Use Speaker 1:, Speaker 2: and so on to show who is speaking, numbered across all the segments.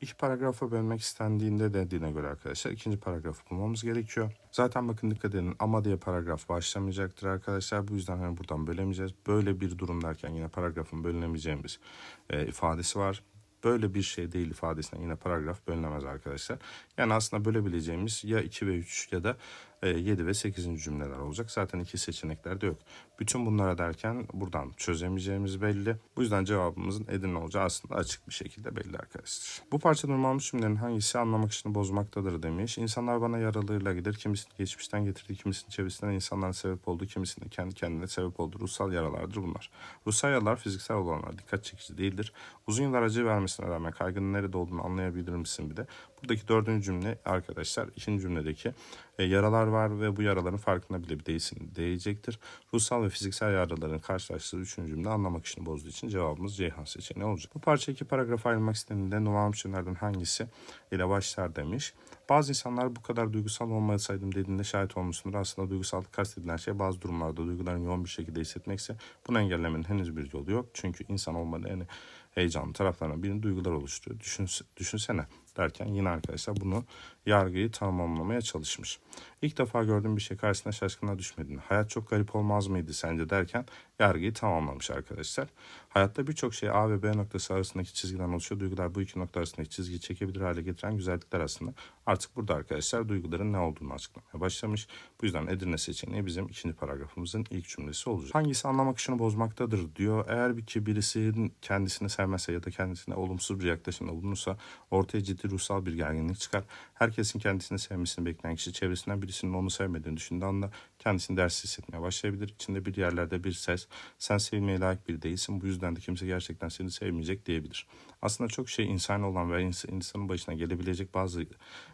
Speaker 1: İki paragrafa bölmek istendiğinde dediğine göre arkadaşlar ikinci paragrafı bulmamız gerekiyor. Zaten bakın dikkat edin ama diye paragraf başlamayacaktır arkadaşlar. Bu yüzden hani buradan bölemeyeceğiz. Böyle bir durum derken yine paragrafın bölünemeyeceğimiz e, ifadesi var. Böyle bir şey değil ifadesine yine paragraf bölünemez arkadaşlar. Yani aslında bölebileceğimiz ya 2 ve 3 ya da 7 ve 8. cümleler olacak. Zaten iki seçenekler de yok. Bütün bunlara derken buradan çözemeyeceğimiz belli. Bu yüzden cevabımızın Edirne olacağı aslında açık bir şekilde belli arkadaşlar. Bu parçada olmamış cümlelerin hangisi anlamak için bozmaktadır demiş. İnsanlar bana yaralığıyla gider. Kimisini geçmişten getirdi, kimisini çevresinden insanların sebep oldu, kimisini kendi kendine sebep oldu. Ruhsal yaralardır bunlar. Ruhsal yaralar fiziksel olanlar dikkat çekici değildir. Uzun yıllar acı vermesine rağmen kaygının nerede olduğunu anlayabilir misin bir de. Buradaki dördüncü cümle arkadaşlar ikinci cümledeki e, yaralar var ve bu yaraların farkında bile bir değilsin diyecektir. Ruhsal ve fiziksel yaraların karşılaştığı üçüncü cümle anlamak işini bozduğu için cevabımız Ceyhan seçeneği olacak. Bu parça iki paragrafa ayrılmak istendiğinde numaralı cümlelerden hangisi ile başlar demiş. Bazı insanlar bu kadar duygusal olmasaydım dediğinde şahit olmuşsundur. Aslında duygusallık kastedilen şey bazı durumlarda duyguların yoğun bir şekilde hissetmekse bunu engellemenin henüz bir yolu yok. Çünkü insan olmanın en heyecanlı taraflarından birini duygular oluşturuyor. Düşün, düşünsene derken yine arkadaşlar bunu yargıyı tamamlamaya çalışmış. İlk defa gördüğüm bir şey karşısında şaşkına düşmedin. Hayat çok garip olmaz mıydı sence derken yargıyı tamamlamış arkadaşlar. Hayatta birçok şey A ve B noktası arasındaki çizgiden oluşuyor. Duygular bu iki nokta arasındaki çizgiyi çekebilir hale getiren güzellikler aslında. Artık burada arkadaşlar duyguların ne olduğunu açıklamaya başlamış. Bu yüzden Edirne seçeneği bizim ikinci paragrafımızın ilk cümlesi olacak. Hangisi anlamak işini bozmaktadır diyor. Eğer bir ki birisinin kendisini sevmezse ya da kendisine olumsuz bir yaklaşımda bulunursa ortaya ciddi ruhsal bir gerginlik çıkar. Herkesin kendisini sevmesini bekleyen kişi çevresinden birisinin onu sevmediğini düşündüğü anda kendisini ders hissetmeye başlayabilir. İçinde bir yerlerde bir ses sen sevilmeye layık bir değilsin bu yüzden de kimse gerçekten seni sevmeyecek diyebilir. Aslında çok şey insan olan ve insanın başına gelebilecek bazı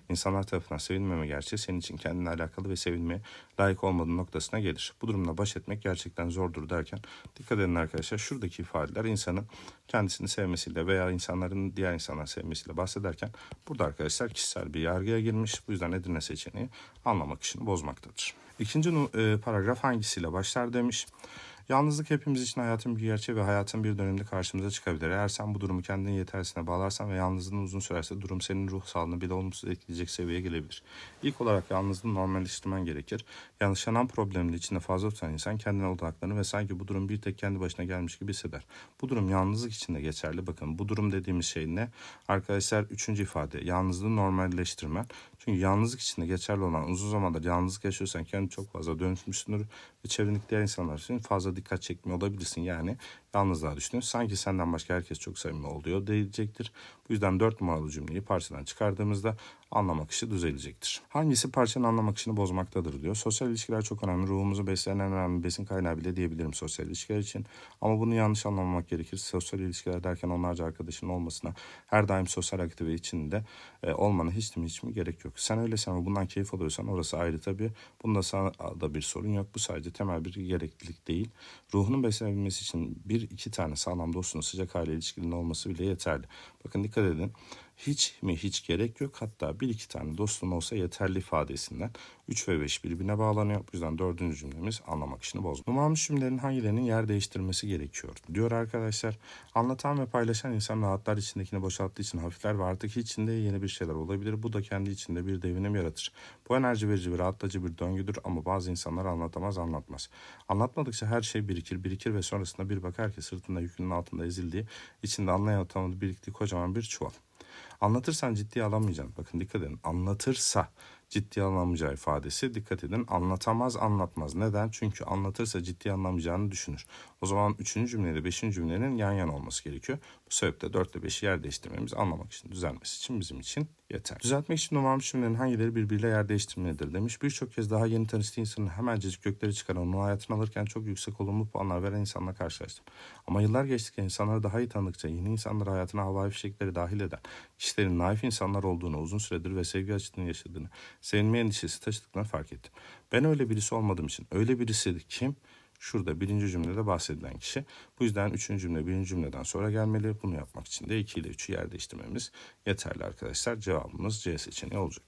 Speaker 1: insanlar tarafından sevilmeme gerçeği senin için kendine alakalı ve sevilmeye layık olmadığın noktasına gelir. Bu durumla baş etmek gerçekten zordur derken dikkat edin arkadaşlar şuradaki ifadeler insanın kendisini sevmesiyle veya insanların diğer insanlar sevmesiyle bahsederken burada arkadaşlar kişisel bir yargıya girmiş. Bu yüzden Edirne seçeneği anlamak işini bozmaktadır. İkinci e, paragraf hangisiyle başlar demiş. Yalnızlık hepimiz için hayatın bir gerçeği ve hayatın bir döneminde karşımıza çıkabilir. Eğer sen bu durumu kendine yetersine bağlarsan ve yalnızlığın uzun sürerse durum senin ruh sağlığını bile olumsuz etkileyecek seviyeye gelebilir. İlk olarak yalnızlığı normalleştirmen gerekir. Yaşanan problemin içinde fazla tutan insan kendine odaklanır ve sanki bu durum bir tek kendi başına gelmiş gibi hisseder. Bu durum yalnızlık için de geçerli. Bakın bu durum dediğimiz şey ne? Arkadaşlar üçüncü ifade yalnızlığı normalleştirmen. Çünkü yalnızlık içinde geçerli olan uzun zamandır yalnızlık yaşıyorsan kendi çok fazla dönüşmüşsündür ve çevrendeki diğer insanlar için fazla dikkat çekmiyor olabilirsin. Yani yalnızlığa düştün. Sanki senden başka herkes çok samimi oluyor diyecektir. Bu yüzden dört numaralı cümleyi parçadan çıkardığımızda anlamak işi düzelecektir. Hangisi parçanın anlamak işini bozmaktadır diyor. Sosyal ilişkiler çok önemli. Ruhumuzu besleyen en önemli besin kaynağı bile diyebilirim sosyal ilişkiler için. Ama bunu yanlış anlamamak gerekir. Sosyal ilişkiler derken onlarca arkadaşın olmasına her daim sosyal aktivite içinde e, olmana hiç mi hiç mi gerek yok. Sen öylesen ve bundan keyif alıyorsan orası ayrı tabii. Bunda sana da bir sorun yok. Bu sadece temel bir gereklilik değil. Ruhunun beslenebilmesi için bir iki tane sağlam dostun sıcak aile ilişkinin olması bile yeterli. Bakın dikkat edin. Hiç mi hiç gerek yok. Hatta bir iki tane dostun olsa yeterli ifadesinden 3 ve 5 birbirine bağlanıyor. Bu yüzden dördüncü cümlemiz anlamak işini bozma. Numaralı cümlelerin hangilerinin yer değiştirmesi gerekiyor diyor arkadaşlar. Anlatan ve paylaşan insan rahatlar içindekini boşalttığı için hafifler ve artık içinde yeni bir şeyler olabilir. Bu da kendi içinde bir devinim yaratır. Bu enerji verici ve rahatlatıcı bir döngüdür ama bazı insanlar anlatamaz anlatmaz. Anlatmadıkça her şey birikir birikir ve sonrasında bir bakar ki sırtında yükünün altında ezildiği, içinde anlayatamadığı biriktiği kocaman bir çuval. Anlatırsan ciddiye alamayacaksın. Bakın dikkat edin. Anlatırsa ciddiye alamayacağı ifadesi dikkat edin. Anlatamaz anlatmaz. Neden? Çünkü anlatırsa ciddiye alamayacağını düşünür. O zaman üçüncü cümleyle beşinci cümlenin yan yana olması gerekiyor. Bu sebeple dört ile beşi yer değiştirmemiz anlamak için, düzelmesi için bizim için yeter. Düzeltmek için numaralı cümlelerin hangileri birbiriyle yer değiştirmelidir demiş. Birçok kez daha yeni tanıştığı insanın hemencecik gökleri çıkaran, onun hayatını alırken çok yüksek olumlu puanlar veren insanla karşılaştım. Ama yıllar geçtikçe insanları daha iyi tanıdıkça yeni insanları hayatına havai fişekleri dahil eden, kişilerin naif insanlar olduğunu, uzun süredir ve sevgi açıklığını yaşadığını, sevinme endişesi taşıdıklarını fark ettim. Ben öyle birisi olmadığım için, öyle birisi kim? Şurada birinci cümlede bahsedilen kişi. Bu yüzden üçüncü cümle birinci cümleden sonra gelmeli. Bunu yapmak için de 2 ile 3'ü yer değiştirmemiz yeterli arkadaşlar. Cevabımız C seçeneği olacak.